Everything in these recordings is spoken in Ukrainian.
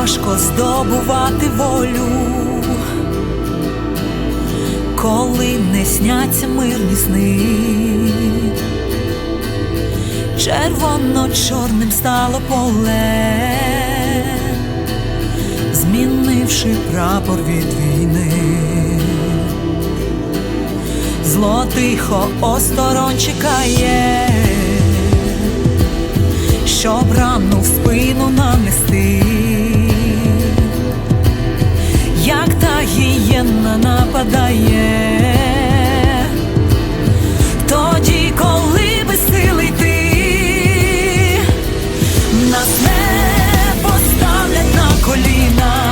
важко здобувати волю, коли не сняться мирні сни, червоно-чорним стало поле, змінивши прапор від війни. Зло тихо осторонь чекає, щоб рану в спину нанести, гієнна нападає, тоді, коли безсили йти, нас не поставлять на коліна.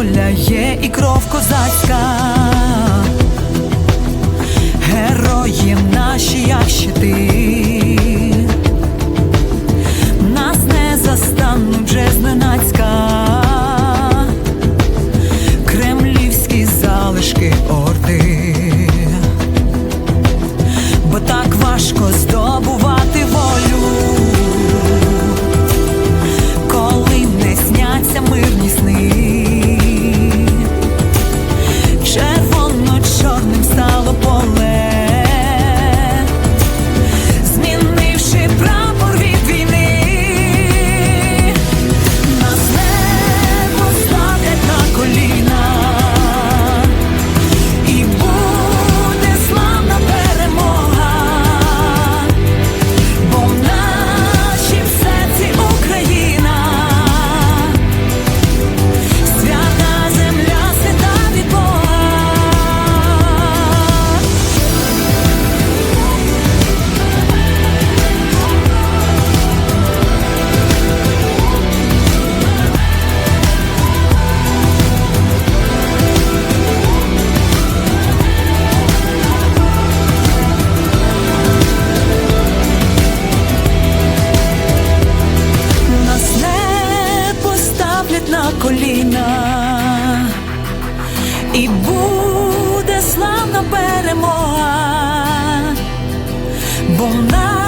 Воля є і кров козацька, герої наші, як щити. Нас не застануть вже зненацька. Кремлівські залишки орди, Bon